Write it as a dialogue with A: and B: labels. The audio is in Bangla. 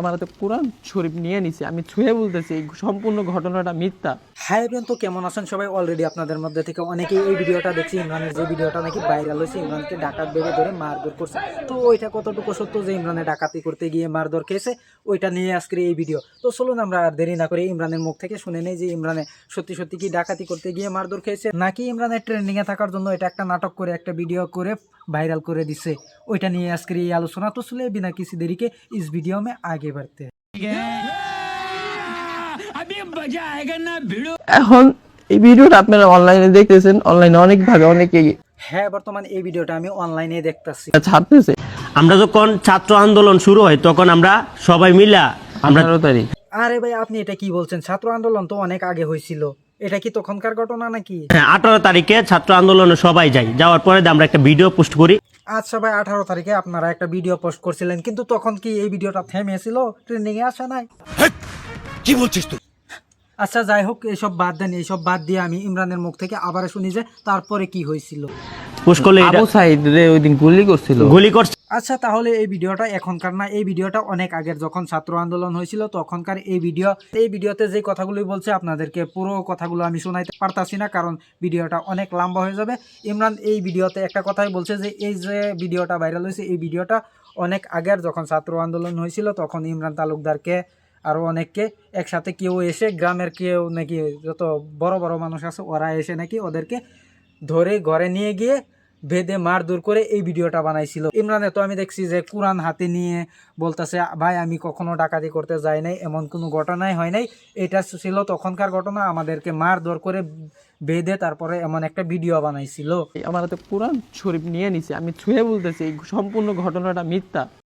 A: আমার হাতে কোরআন শরীফ নিয়ে নিছে। আমি ছুঁয়ে বলতেছি সম্পূর্ণ ঘটনাটা মিথ্যা।
B: হাই এভরিওয়ান, তো কেমন আছেন সবাই? অলরেডি আপনাদের মধ্যে থেকে অনেকেই এই ভিডিওটা দেখছি। ইমরানের যে ভিডিওটা নাকি ভাইরাল হয়েছে, ইমরানকে ডাকাত বেড়ে ধরে মারধর করছে। তো ওইটা কতটুকু সত্য যে ইমরানে ডাকাতি করতে গিয়ে মারধর খেয়েছে, ওইটা নিয়ে আজকের এই ভিডিও। তো চলুন আমরা আর দেরি না করে ইমরানের মুখ থেকে শুনে নেই যে ইমরানে সত্যি সত্যি কি ডাকাতি করতে গিয়ে মারধর খেয়েছে, নাকি ইমরানের ট্রেন্ডিংয়ে থাকার জন্য এটা একটা নাটক করে, একটা ভিডিও করে ভাইরাল করে দিছে। ওইটা নিয়ে আজকের এই আলোচনা। তো চলে বিনা কিছু দেরিকে, ইস ভিডিও মে আগে বাড়তে।
A: এখন এই ভিডিওটা আপনারা অনলাইনে দেখতেছেন অনলাইনে অনেক ভাবে অনেকেই
B: হ্যাঁ বর্তমান এই ভিডিওটা আমি অনলাইনে দেখতাছি।
A: ছাড়তেছে।
C: আমরা যখন ছাত্র আন্দোলন শুরু হয় তখন আমরা সবাই মিলা আমরা
A: তারিখ।
B: আরে ভাই আপনি এটা কি বলছেন? ছাত্র আন্দোলন তো অনেক আগে হয়েছিল। এটা কি তখনকার ঘটনা নাকি?
C: হ্যাঁ আঠারো তারিখে ছাত্র আন্দোলনে সবাই যাই যাওয়ার পরে আমরা একটা ভিডিও পোস্ট করি।
B: আচ্ছা ভাই আঠারো তারিখে আপনারা একটা ভিডিও পোস্ট করছিলেন কিন্তু তখন কি এই ভিডিওটা থেমেছিল? ট্রেন্ডিং এ আসে নাই?
D: কি বলছিস তুই?
B: আচ্ছা যাই হোক এইসব বাদ দেন এইসব বাদ দিয়ে আমি ইমরানের মুখ থেকে আবার শুনি যে তারপরে কি হয়েছিল।
C: পোস্ট
A: আবু সাইদ ওই দিন গুলি করছিল।
C: গুলি করছে।
B: আচ্ছা তাহলে এই ভিডিওটা এখনকার না এই ভিডিওটা অনেক আগের। যখন ছাত্র আন্দোলন হয়েছিল তখনকার এই ভিডিও। এই ভিডিওতে যে কথাগুলো বলছে আপনাদেরকে পুরো কথাগুলো আমি শোনাইতে পারতাছি না কারণ ভিডিওটা অনেক লম্বা হয়ে যাবে। ইমরান এই ভিডিওতে একটা কথাই বলছে যে এই যে ভিডিওটা ভাইরাল হয়েছে এই ভিডিওটা অনেক আগের। যখন ছাত্র আন্দোলন হয়েছিল তখন ইমরান তালুকদারকে আরও অনেককে একসাথে কেউ এসে গ্রামের কেউ নাকি যত বড় বড় মানুষ আছে, ওরা এসে নাকি ওদেরকে ধরে ঘরে নিয়ে গিয়ে বেঁধে মার দূর করে এই ভিডিওটা বানাইছিল। ইমরানে তো আমি দেখছি যে কোরআন হাতে নিয়ে বলতেছে, ভাই, আমি কখনো ডাকাতি করতে যাই নাই, এমন কোনো ঘটনাই হয় নাই। এটা ছিল তখনকার ঘটনা, আমাদেরকে মার দর করে বেঁধে তারপরে এমন একটা ভিডিও বানাইছিল।
A: আমার হাতে কোরআন শরীফ নিয়ে নিছে, আমি ছুঁয়ে বলতেছি সম্পূর্ণ ঘটনাটা মিথ্যা।